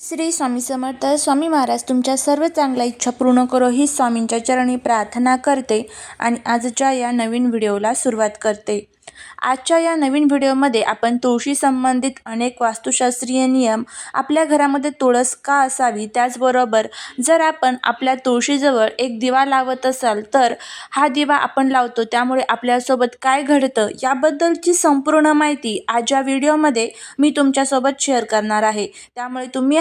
श्री स्वामी समर्थ स्वामी महाराज तुमच्या सर्व चांगल्या इच्छा पूर्ण करो ही स्वामींच्या चरणी प्रार्थना करते आणि आजच्या या नवीन व्हिडिओला सुरुवात करते. आजच्या या नवीन व्हिडिओमध्ये आपण तुळशी संबंधित अनेक वास्तुशास्त्रीय नियम आपल्या घरामध्ये तुळस का असावी त्याचबरोबर जर आपण आपल्या तुळशीजवळ एक दिवा लावत असाल तर हा दिवा आपण लावतो त्यामुळे आपल्यासोबत काय घडतं याबद्दलची संपूर्ण माहिती आज या व्हिडिओमध्ये मी तुमच्यासोबत शेअर करणार आहे. त्यामुळे तुम्ही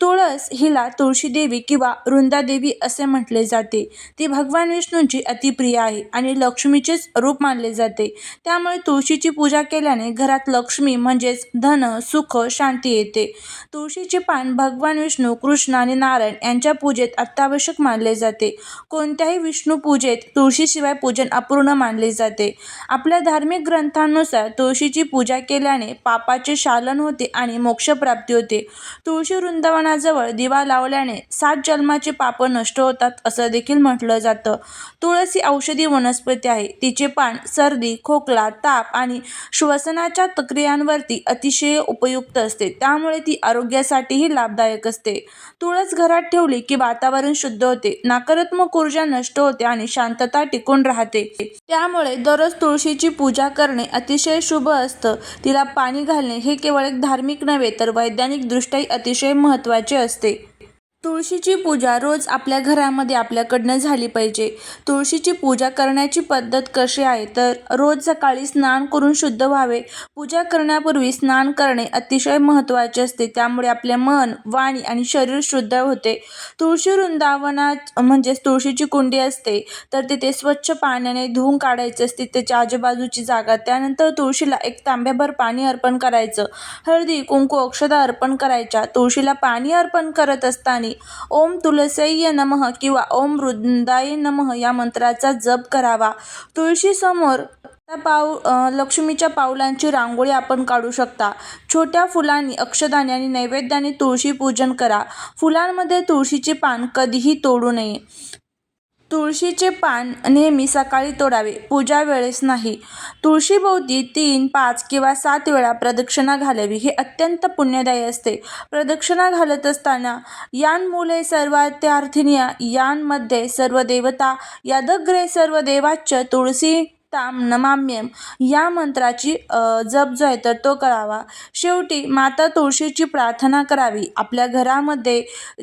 तुळस हिला तुळशी देवी किंवा वृंदादेवी असे म्हटले जाते. ती भगवान विष्णूंची अतिप्रिय आहे आणि लक्ष्मीचेच रूप मानले जाते. त्यामुळे तुळशीची पूजा केल्याने घरात लक्ष्मी म्हणजेच धन सुख शांती येते. तुळशीचे पान भगवान विष्णू कृष्ण आणि नारायण यांच्या पूजेत अत्यावश्यक मानले जाते. कोणत्याही विष्णू पूजेत तुळशीशिवाय पूजन अपूर्ण मानले जाते. आपल्या धार्मिक ग्रंथांनुसार तुळशीची पूजा केल्याने पापाचे शालन होते आणि मोक्षप्राप्ती होते. तुळशी वृंदावनाजवळ दिवा लावल्याने सात जन्माचे पाप नष्ट होतात असं देखील म्हटलं जातं. तुळस ही औषधी वनस्पती आहे. तिचे पान सर्दी खोकला ताप आणि श्वसनाच्या प्रक्रियांवरती अतिशय उपयुक्त असते. त्यामुळे ती आरोग्यासाठीही लाभदायक असते. तुळस घरात ठेवली की वातावरण शुद्ध होते. नकारात्मक ऊर्जा नष्ट होते आणि शांतता टिकून राहते. त्यामुळे दररोज तुळशीची पूजा करणे अतिशय शुभ असतं. तिला पाणी घालणे हे केवळ एक धार्मिक नव्हे तर वैज्ञानिकदृष्ट्याही अतिशय महत्त्वाचे असते तुळशीची पूजा रोज आपल्या घरामध्ये आपल्याकडनं झाली पाहिजे. तुळशीची पूजा करण्याची पद्धत कशी आहे? तर रोज सकाळी स्नान करून शुद्ध व्हावे. पूजा करण्यापूर्वी स्नान करणे अतिशय महत्त्वाचे असते. त्यामुळे आपले मन वाणी आणि शरीर शुद्ध होते. तुळशी वृंदावनात म्हणजेच तुळशीची कुंडी असते तर तिथे स्वच्छ पाण्याने धुवून काढायचे असते. त्याच्या आजूबाजूची जागा त्यानंतर तुळशीला एक तांब्याभर पाणी अर्पण करायचं. हळदी कुंकू अक्षदा अर्पण करायच्या. तुळशीला पाणी अर्पण करत असताना ओम तुलसय्य नमः किंवा ओम वृंदाय नमः या मंत्राचा जप करावा. तुळशीसमोर पाऊ लक्ष्मीच्या पावलांची रांगोळी आपण काढू शकता. छोट्या फुलांनी अक्षदाने आणि नैवेद्याने तुळशी पूजन करा. फुलांमध्ये तुळशीचे पान कधीही तोडू नये. तुळशीचे पान नेहमी सकाळी तोडावे पूजा वेळेस नाही. तुळशीभोवती तीन पाच किंवा सात वेळा प्रदक्षिणा घालावी हे अत्यंत पुण्यदायी असते. प्रदक्षिणा घालत असताना यांमुळे मुले यांमध्ये सर्व देवता यादग्रे सर्व देवाच्च तुळसी ताम नमाम्यम. या मंत्राची जप जो आहे तर तो करावा. शेवटी माता तुळशीची प्रार्थना करावी. आपल्या घरामध्ये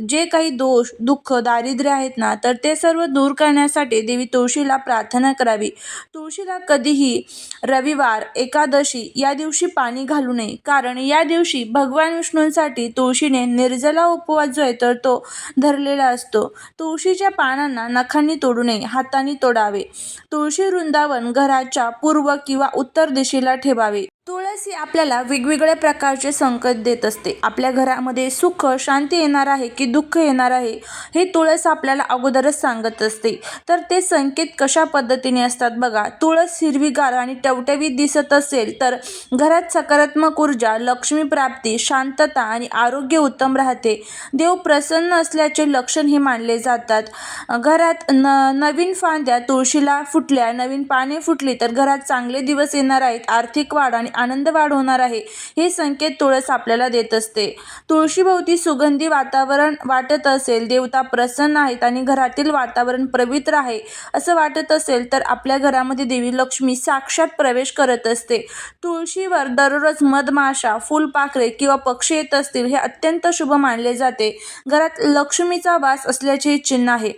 जे काही दोष दुःख दारिद्र्य आहेत ना तर ते सर्व दूर करण्यासाठी देवी तुळशीला प्रार्थना करावी. तुळशीला कधीही रविवार एकादशी या दिवशी पाणी घालू नये. कारण या दिवशी भगवान विष्णूंसाठी तुळशीने निर्जला उपवास जो आहे तर तो धरलेला असतो. तुळशीच्या पानांना नखांनी तोडू नये हातांनी तोडावे. तुळशी वृंदावन घराच्या पूर्व किंवा उत्तर दिशेला ठेवावे. तुळस ही आपल्याला वेगवेगळ्या प्रकारचे संकट देत असते. आपल्या घरामध्ये सुख शांती येणार आहे की दुःख येणार आहे हे तुळस आपल्याला अगोदरच सांगत असते. तर ते संकेत कशा पद्धतीने असतात बघा. तुळस हिरवीगार आणि टवटवीत दिसत असेल तर घरात सकारात्मक ऊर्जा लक्ष्मी प्राप्ती शांतता आणि आरोग्य उत्तम राहते. देव प्रसन्न असल्याचे लक्षण हे मानले जातात. घरात न नवीन फांद्या तुळशीला फुटल्या नवीन पाने फुटली तर घरात चांगले दिवस येणार आहेत. आर्थिक वाढ आणि आनंद वाढ होणार आहे. हे संकेत तुळस आपल्याला देत असते. तुळशीभोवती सुगंधी वातावरण वाटत असेल देवता प्रसन्न आहेत आणि घरातील वातावरण पवित्र आहे. असं वाटत असेल तर आपल्या घरामध्ये देवी लक्ष्मी साक्षात प्रवेश करत असते. तुळशीवर दररोज मधमाशा फुलपाखरे किंवा पक्षी येत असतील हे अत्यंत शुभ मानले जाते. घरात लक्ष्मीचा वास असल्याचे चिन्ह आहे.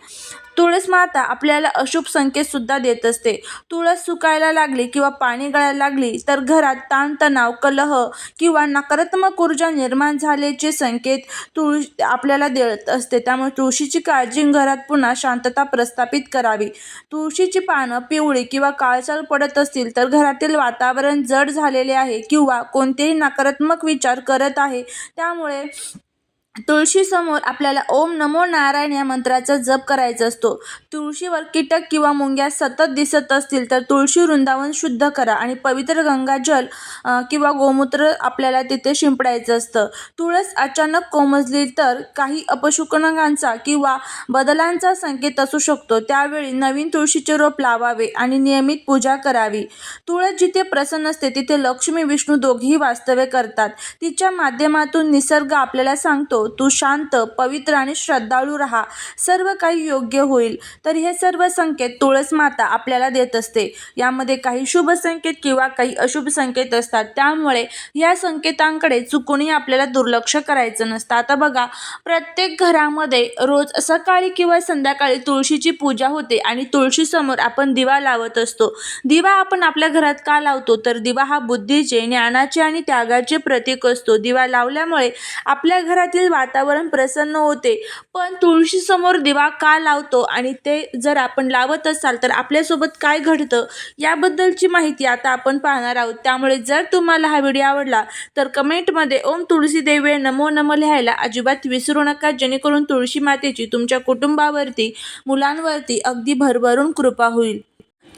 तुळस माता आपल्याला अशुभ संकेत सुद्धा देत असते. तुळस सुकायला लागली किंवा पाणी गळायला लागली तर घरात ताणतणाव कलह किंवा नकारात्मक ऊर्जा निर्माण झाल्याचे संकेत तुळस आपल्याला देत असते. त्यामुळे तुळशीची काळजी घरात पुन्हा शांतता प्रस्थापित करावी. तुळशीची पानं पिवळी किंवा काळसर पडत असतील तर घरातील वातावरण जड झालेले आहे किंवा कोणतेही नकारात्मक विचार करत आहे. त्यामुळे तुळशीसमोर आपल्याला ओम नमो नारायण या मंत्राचा जप करायचा असतो. तुळशीवर कीटक किंवा मुंग्या सतत दिसत असतील तर तुळशी वृंदावन शुद्ध करा आणि पवित्र गंगाजल किंवा गोमूत्र आपल्याला तिथे शिंपडायचं असतं. तुळस अचानक कोमजली तर काही अपशकुनांचा किंवा बदलांचा संकेत असू शकतो. त्यावेळी नवीन तुळशीचे रोप लावावे आणि नियमित पूजा करावी. तुळस जिथे प्रसन्न असते तिथे लक्ष्मी विष्णू दोघेही वास्तव्य करतात. तिच्या माध्यमातून निसर्ग आपल्याला सांगतो तू शांत पवित्र आणि श्रद्धाळू राहा. सर्व काही योग्य होईल. तर हे सर्व संकेत तुळस माता आपल्याला देत असते. यामध्ये काही शुभ संकेत किंवा काही अशुभ संकेत असतात. त्यामुळे या संकेतांकडे चुकूनही आपल्याला दुर्लक्ष करायचं नसतं. आता बघा प्रत्येक घरामध्ये रोज सकाळी किंवा संध्याकाळी तुळशीची पूजा होते आणि तुळशीसमोर आपण दिवा लावत असतो. दिवा आपण आपल्या घरात का लावतो? तर दिवा हा बुद्धीचे ज्ञानाचे आणि त्यागाचे प्रतीक असतो. दिवा लावल्यामुळे आपल्या घरातील वातावरण प्रसन्न होते. पण तुळशीसमोर दिवा का लावतो आणि ते जर आपण लावत असाल तर आपल्यासोबत काय घडतं? याबद्दलची माहिती आता आपण पाहणार आहोत. त्यामुळे जर तुम्हाला हा व्हिडिओ आवडला तर कमेंटमध्ये ओम तुळशी देवे नमो नमो लिहायला अजिबात विसरू नका. जेणेकरून तुळशी मातेची तुमच्या कुटुंबावरती मुलांवरती अगदी भरभरून कृपा होईल.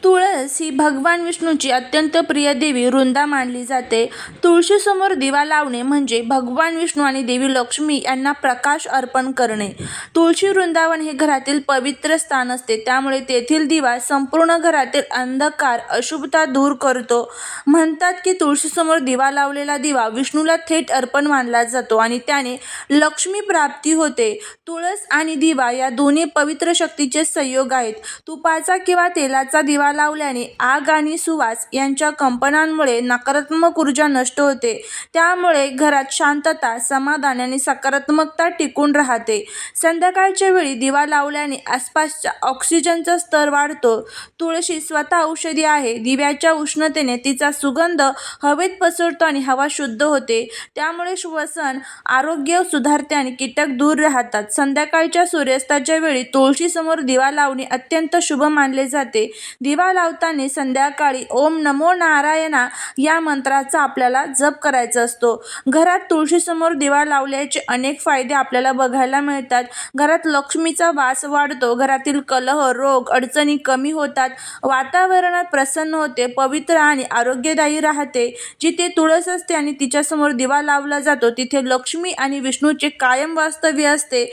तुळस ही भगवान विष्णूची अत्यंत प्रिय देवी वृंदा मानली जाते. तुळशीसमोर दिवा लावणे म्हणजे भगवान विष्णू आणि देवी लक्ष्मी यांना प्रकाश अर्पण करणे. तुळशी वृंदावन हे घरातील पवित्र स्थान असते. त्यामुळे तेथील दिवा संपूर्ण घरातील अंधकार अशुभता दूर करतो. म्हणतात की तुळशीसमोर दिवा लावलेला दिवा विष्णूला थेट अर्पण मानला जातो आणि त्याने लक्ष्मी प्राप्ती होते. तुळस आणि दिवा या दोन्ही पवित्र शक्तीचे संयोग आहेत. तुपाचा किंवा तेलाचा दिवा लावल्याने आग आणि सुवास यांच्या कंपनांमुळे नकारात्मक ऊर्जा नष्ट होते. त्यामुळे घरात शांतता समाधान आणि सकारात्मकता टिकून राहते. संध्याकाळच्या वेळी दिवा लावल्याने आसपासच्या ऑक्सिजनचा स्तर वाढतो. तुळशी स्वतः औषधी आहे. दिव्याच्या उष्णतेने तिचा सुगंध हवेत पसरतो आणि हवा शुद्ध होते. त्यामुळे श्वसन आरोग्य सुधारते आणि कीटक दूर राहतात. संध्याकाळच्या सूर्यास्ताच्या वेळी तुळशीसमोर दिवा लावणे अत्यंत शुभ मानले जाते. दिवा दिवा लावताना संध्याकाळी ओम नमो नारायणा या मंत्राचा आपल्याला जप करायचा असतो. घरात तुळशीसमोर दिवा लावल्याचे अनेक फायदे आपल्याला बघायला मिळतात. घरात लक्ष्मीचा वास वाढतो. घरातील कलह रोग अडचणी कमी होतात. वातावरणात प्रसन्न होते पवित्र आणि आरोग्यदायी राहते. जिथे तुळस असते आणि तिच्यासमोर दिवा लावला जातो तिथे लक्ष्मी आणि विष्णूचे कायम वास्तव्य असते.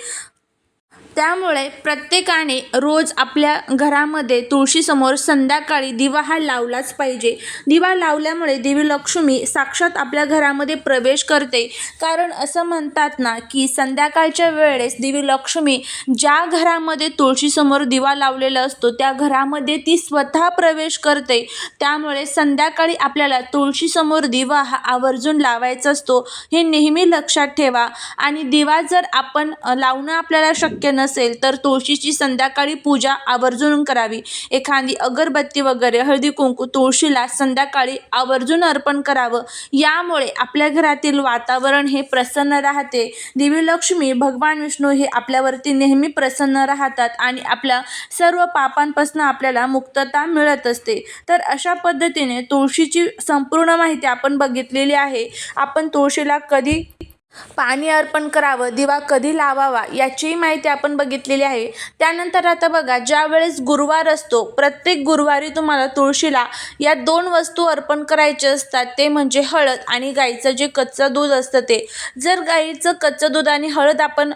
त्यामुळे प्रत्येकाने रोज आपल्या घरामध्ये तुळशीसमोर संध्याकाळी दिवा हा लावलाच पाहिजे. दिवा लावल्यामुळे देवी लक्ष्मी साक्षात आपल्या घरामध्ये प्रवेश करते. कारण असं म्हणतात ना की संध्याकाळच्या वेळेस देवी लक्ष्मी ज्या घरामध्ये तुळशीसमोर दिवा लावलेला असतो त्या घरामध्ये ती स्वतः प्रवेश करते. त्यामुळे संध्याकाळी आपल्याला तुळशीसमोर दिवा हा आवर्जून लावायचा असतो हे नेहमी लक्षात ठेवा. आणि दिवा जर आपण लावणं आपल्याला शक्य नसेल तर तुळशीची संध्याकाळी पूजा आवर्जून करावी. एखादी अगरबत्ती वगैरे हळदी कुंकू तुळशीला संध्याकाळी आवर्जून अर्पण करावं. यामुळे आपल्या घरातील वातावरण हे प्रसन्न राहते. देवी लक्ष्मी भगवान विष्णू हे आपल्यावरती नेहमी प्रसन्न राहतात आणि आपल्या सर्व पापांपासून आपल्याला मुक्तता मिळत असते. तर अशा पद्धतीने तुळशीची संपूर्ण माहिती आपण बघितलेली आहे. आपण तुळशीला कधी पाणी अर्पण करावं दिवा कधी लावावा याचीही माहिती आपण बघितलेली आहे. त्यानंतर आता बघा ज्यावेळेस गुरुवार असतो प्रत्येक गुरुवारी तुम्हाला तुळशीला या दोन वस्तू अर्पण करायचे असतात ते म्हणजे हळद आणि गाईचं जे कच्चं दूध असतं ते. जर गाईचं कच्चं दूध आणि हळद आपण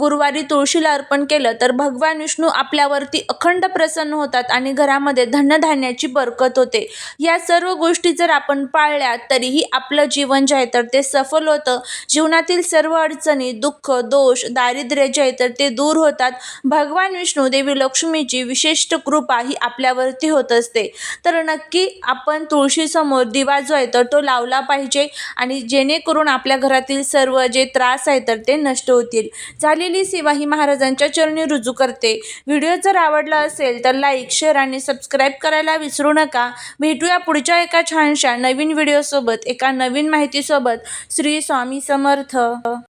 गुरुवारी तुळशीला अर्पण केलं तर भगवान विष्णू आपल्यावरती अखंड प्रसन्न होतात आणि घरामध्ये धनधान्याची बरकत होते. या सर्व गोष्टी जर आपण पाळल्या तरीही आपलं जीवन जे आहे तर ते सफल होतं. जीवनातील सर्व अडचणी दुःख दोष दारिद्र्य जे आहे तर ते दूर होतात. भगवान विष्णू देवी लक्ष्मीची विशिष्ट कृपा ही आपल्यावरती होत असते. तर नक्की आपण तुळशीसमोर दिवा जो आहे तर तो लावला पाहिजे आणि जेणेकरून आपल्या घरातील सर्व जे त्रास आहे तर ते नष्ट होतील. झालेली सेवा ही महाराजांच्या चरणी रुजू करते. व्हिडिओ जर आवडला असेल तर लाईक शेअर आणि सबस्क्राईब करायला विसरू नका. भेटूया पुढच्या एका छानशा नवीन व्हिडिओसोबत एका नवीन माहितीसोबत. श्री स्वामी समर्थ